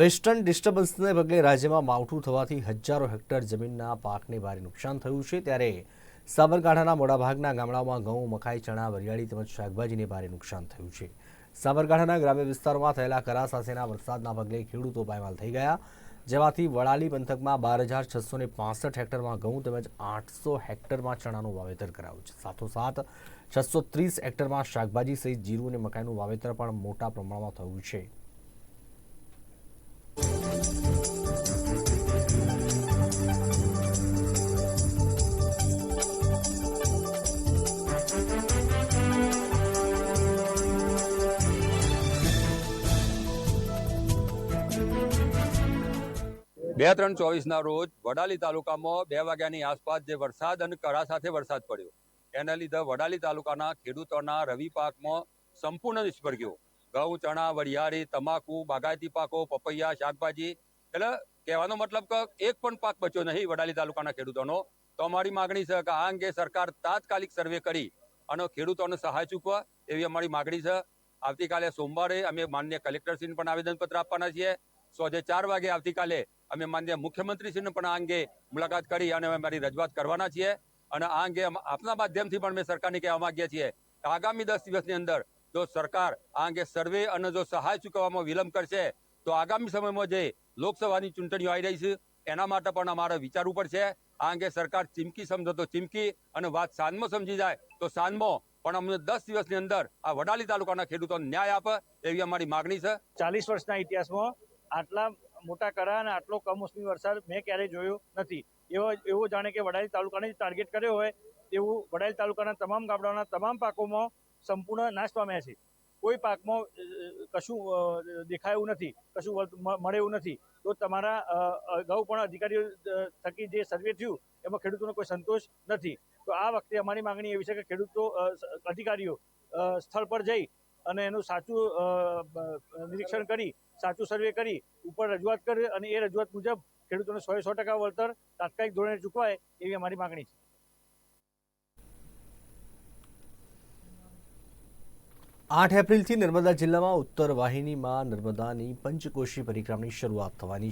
Western ડિસ્ટર્બન્સને પગલે રાજ્યમાં માવઠું થવાથી હજારો હેક્ટર જમીનના પાકને ભારે નુકસાન થયું છે. ત્યારે સાબરકાંઠાના મોટાભાગના ગામડાઓમાં ઘઉં મકાઈ ચણા, વરિયાળી તેમજ શાકભાજીને ભારે નુકસાન થયું છે. સાબરકાંઠાના ગ્રામ્ય વિસ્તારોમાં થયેલા કરા સાથેના વરસાદના પગલે ખેડૂતો પાયમાલ થઈ ગયા, જેમાંથી વડાલી પંથકમાં બાર હજાર છસો ને પાસઠ હેક્ટરમાં ઘઉં તેમજ આઠસો હેક્ટરમાં ચણાનું વાવેતર કરાયું છે. સાથોસાથ, છસો ત્રીસ હેક્ટરમાં શાકભાજી સહિત જીરું અને મકાઈનું વાવેતર પણ મોટા પ્રમાણમાં થયું છે. બે ત્રણ ચોવીસના રોજ વડાલી તાલુકામાં બે વાગ્યાની આસપાસ જે વરસાદ અને કરા સાથે વરસાદ પડ્યો એના લીધે વડાલી તાલુકાના ખેડૂતોના રવિ પાકમાં સંપૂર્ણ નિષ્ફળ ગયો. ઘઉં, ચણા, વરિયાળી, તમાકુ, બાગાયતી પાકો, પપૈયા, શાકભાજી. એટલે કહેવાનો મતલબ કે એક પણ પાક બચ્યો નહીં વડાલી તાલુકાના ખેડૂતોનો. તો અમારી માગણી છે કે આ અંગે સરકાર તાત્કાલિક સર્વે કરી અને ખેડૂતોને સહાય ચૂકવા એવી અમારી માગણી છે. આવતીકાલે સોમવારે અમે માન્ય કલેક્ટરશ્રીને પણ આવેદનપત્ર આપવાના છીએ. સોજે ચાર વાગે આવતીકાલે અમે માન્ય મુખ્યમંત્રીશ્રીને પણ આ અંગે મુલાકાત કરી અને અમે મારી રજૂઆત કરવાના છીએ. અને આ અંગે આપના માધ્યમથી પણ અમે સરકારને કહેવા માગીએ છીએ આગામી દસ દિવસની અંદર જો સરકાર આ અંગે સર્વે અને જો સહાય ચૂકવવામાં વિલંબ કરશે, તો આગામી સમયમાં જે લોકસભાની ચૂંટણીઓ આવી રહી છે, એના માટે પણ અમારે વિચારવું પડશે. આ અંગે સરકાર ચીમકી સમજો તો ચીમકી અને વાત સાંજમાં સમજી જાય તો સાંજમાં પણ અમને દસ દિવસની અંદર આ વડાલી તાલુકાના ખેડૂતોને ન્યાય આપે એવી અમારી માગણી છે. ચાલીસ વર્ષના ઇતિહાસમાં આટલા મોટા કરા અને આટલો કમોસમી વરસાદ મેં ક્યારેય જોયો નથી. એવો એવો જાણે કે વડાલી તાલુકાને ટાર્ગેટ કર્યો હોય તેવું વડાલી તાલુકાના તમામ ગામડાઓના તમામ પાકોમાં સંપૂર્ણ નાશ પામ્યા છે. કોઈ પાકમાં કશું દેખાયું નથી, કશું મળે એવું નથી, તો તમારા અગાઉ પણ અધિકારીઓ થકી જે સર્વે થયું, એમાં ખેડૂતોનો કોઈ સંતોષ નથી. તો આ વખતે અમારી માંગણી એવી છે કે ખેડૂતો અધિકારીઓ સ્થળ પર જઈ અને એનું સાચું નિરીક્ષણ કરી, સાચું સર્વે કરી, ઉપર રજૂઆત કરે અને એ રજૂઆત મુજબ ખેડૂતોને સો સો ટકા વળતર તાત્કાલિક ધોરણે ચૂકવાય એવી અમારી માગણી છે. આઠ એપ્રિલથી નર્મદા જિલ્લામાં ઉત્તર વાહિનીમાં નર્મદાની પંચકોશી પરિક્રમાની શરૂઆત થવાની